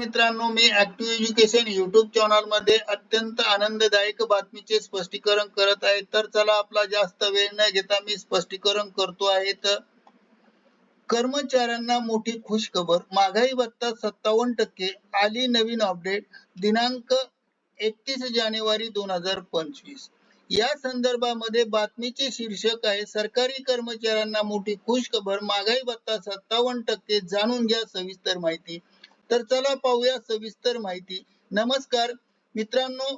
मित्रांनो मी active education YouTube चॅनलमध्ये अत्यंत आनंददायक बातमीचे स्पष्टीकरण करत आहे. तर चला आपला जास्त वेळ न घेता मी स्पष्टीकरण करतो आहे. तर कर्मचाऱ्यांना मोठी खुशखबर. महागाई भत्ता सत्तावन्न टक्के. आली नवीन अपडेट दिनांक एकतीस जानेवारी दोन हजार पंचवीस. या संदर्भामध्ये बातमीचे शीर्षक आहे सरकारी कर्मचाऱ्यांना मोठी खुशखबर. महागाई भत्ता सत्तावन्न टक्के. जाणून घ्या सविस्तर माहिती. तर चला पाहूया सविस्तर माहिती. नमस्कार. मित्रांनो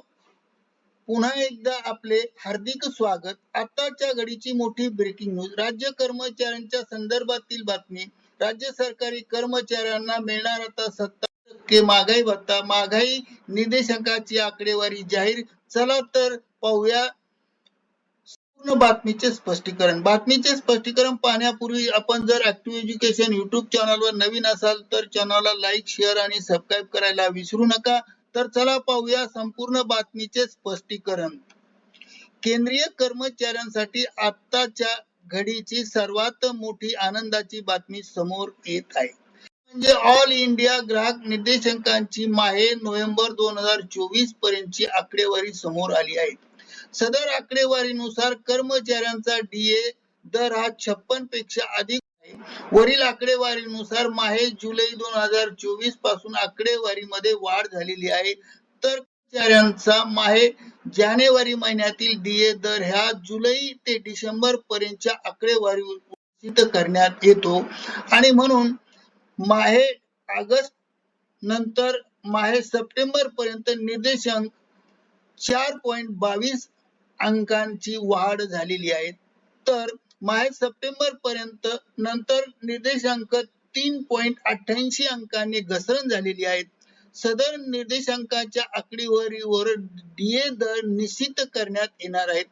पुन्हा एकदा आपले हार्दिक स्वागत. आताच्या घडीची मोठी ब्रेकिंग न्यूज राज्य कर्मचाऱ्यांच्या संदर्भातील बातमी. राज्य सरकारी कर्मचाऱ्यांना मिळणार आता सत्ता टक्के महागाई भत्ता. महागाई निर्देशकाची आकडेवारी जाहीर. चला तर पाहूया बातमीचे स्पष्टीकरण. बातमीचे स्पष्टीकरण पाहण्यापूर्वी आपण जर ऍक्टिव्ह एज्युकेशन युट्यूब चॅनलवर नवीन असाल तर चॅनलला लाईक शेअर आणि सबस्क्राईब करायला विसरू नका. तर चला पाहूया संपूर्ण बातमीचे स्पष्टीकरण. केंद्रीय कर्मचाऱ्यांसाठी आत्ताच्या घडीची सर्वात मोठी आनंदाची बातमी समोर येत आहे. म्हणजे ऑल इंडिया ग्राहक निर्देशांकांची माहे नोव्हेंबर दोन हजार चोवीस पर्यंतची आकडेवारी समोर आली आहे. सदर आकडेवारीनुसार कर्मचाऱ्यांचा डीए दर हा छप्पनपेक्षा अधिक आहे. वरील आकडेवारीनुसार माहे जुलै दोन हजार चोवीसपासून आकडेवारीमध्ये वाढ झालेली आहे. तर कर्मचाऱ्यांचा माहे जानेवारी महिन्यातील डीए दर ह्या जुलै ते डिसेंबर पर्यंतच्या आकडेवारी करण्यात येतो. आणि म्हणून माहे ऑगस्ट नंतर माहे सप्टेंबर पर्यंत निर्देशांक चार पॉईंट बावीस अंकांची वाढ झालेली आहे. तर माहे सप्टेंबर पर्यंत नंतर निर्देशांक तीन पॉईंट अठ्ठ्याऐंशी अंकांनी घसरण झालेली आहे. सदर निर्देशांकाच्या आकडेवारीवर डीए दर निश्चित करण्यात येणार आहेत.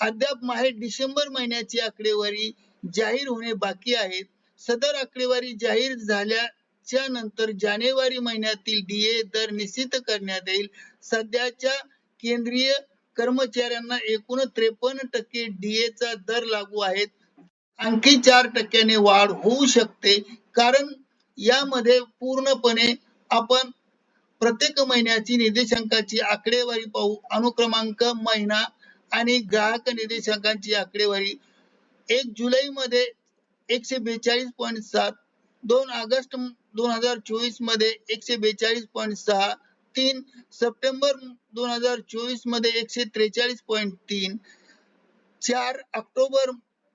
अद्याप माहे डिसेंबर महिन्याची आकडेवारी जाहीर होणे बाकी आहे. सदर आकडेवारी जाहीर झाल्याच्यानंतर जानेवारी महिन्यातील डीए दर निश्चित करण्यात येईल. सध्याच्या केंद्रीय कर्मचाऱ्यांना एकूण त्रेपन्न टक्के डीए चा दर लागू आहे आणखी चार टक्क्याने वाढ होऊ शकते. कारण यामध्ये पूर्णपणे आपण प्रत्येक महिन्याची निर्देशांकाची आकडेवारी पाहू. अनुक्रमांक महिना आणि ग्राहक निर्देशांकाची आकडेवारी. एक जुलै मध्ये एकशे बेचाळीस पॉईंट सात दोन ऑगस्ट दोन हजार चोवीसमध्ये एकशे बेचाळीस पॉईंट सहा तीन सप्टेंबर दोन हजार चोवीसमध्ये एकशे त्रेचाळीस पॉईंट तीन. चार ऑक्टोबर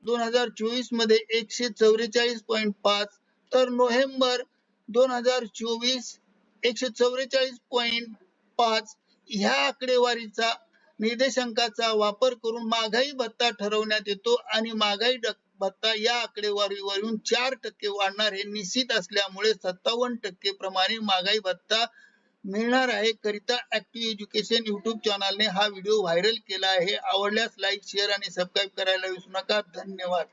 दोन हजार चोवीसमध्ये एकशे चौवेचाळीस पॉईंट पाच. तर नोव्हेंबर दोन हजार चोवीस एकशे चौवेचाळीस पॉईंट पाच. ह्या आकडेवारीचा निर्देशांकाचा वापर करून महागाई भत्ता ठरवण्यात येतो आणि महागाई भत्ता या आकडेवारीवरून चार टक्के वाढणार हे निश्चित असल्यामुळे सत्तावन्न टक्के प्रमाणे महागाई भत्ता मिळणार आहे. करिता ऍक्टिव्ह एज्युकेशन युट्यूब चॅनलने हा व्हिडिओ व्हायरल केला आहे. आवडल्यास लाईक शेअर आणि सबस्क्राईब करायला विसरू नका. धन्यवाद.